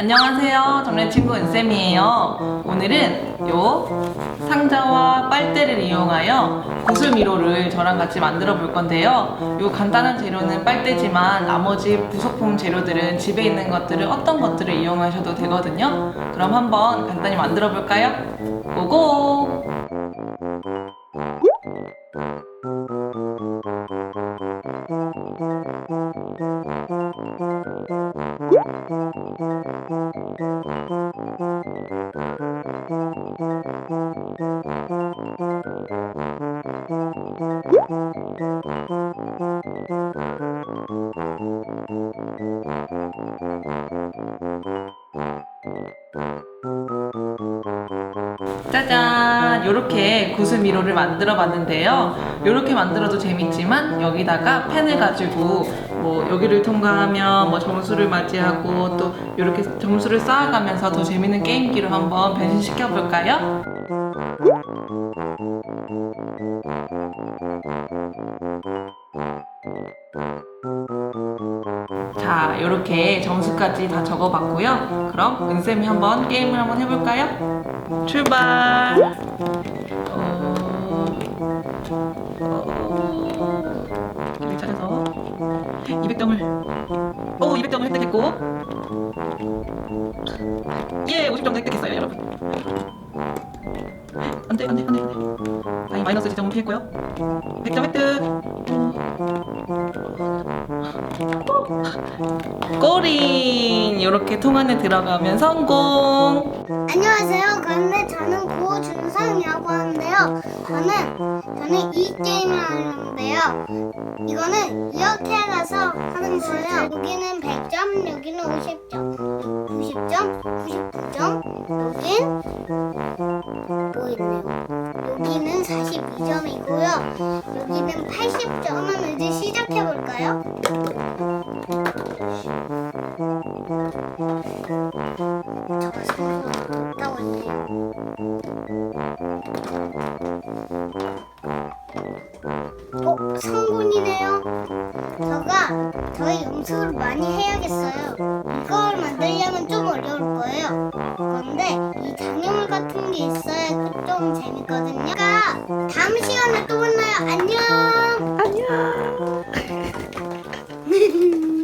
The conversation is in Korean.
안녕하세요. 정래 친구 은쌤이에요. 오늘은 요 상자와 빨대를 이용하여 구슬 미로를 저랑 같이 만들어 볼 건데요. 요 간단한 재료는 빨대지만 나머지 부속품 재료들은 집에 있는 것들을 어떤 것들을 이용하셔도 되거든요. 그럼 한번 간단히 만들어 볼까요? 고고! Thank you. 짜잔! 이렇게 구슬미로를 만들어 봤는데요. 이렇게 만들어도 재밌지만 여기다가 펜을 가지고 뭐 여기를 통과하면 뭐 점수를 맞이하고 또 이렇게 점수를 쌓아가면서 더 재밌는 게임기로 한번 변신시켜 볼까요? 자, 이렇게 점수까지 다 적어봤고요. 그럼 은쌤이 한번 게임을 한번 해볼까요? 출발! 어... 찾아서 200점을. 오 200점을 획득했고. 예 50점 획득했어요 여러분. 안돼 안돼 안돼. 안돼 마이너스 지점을 피했고요. 100점 획득 꼬린 이렇게 통 안에 들어가면 성공 안녕하세요. 그런데 저는 고준성이라고 하는데요. 저는 저는 이 게임을 하는데요. 이거는 이렇게 해서 하는 거예요. 여기는 100점, 여기는 50점, 90점, 99점, 42점이고요. 여기는 80점은 이제 시작해 볼까요? 어. 이걸 만들려면 좀 어려울 거예요. 그런데 이 장애물 같은 게 있어 야좀 재밌거든요. 그러니까 다음 시간에 또 만나요. 안녕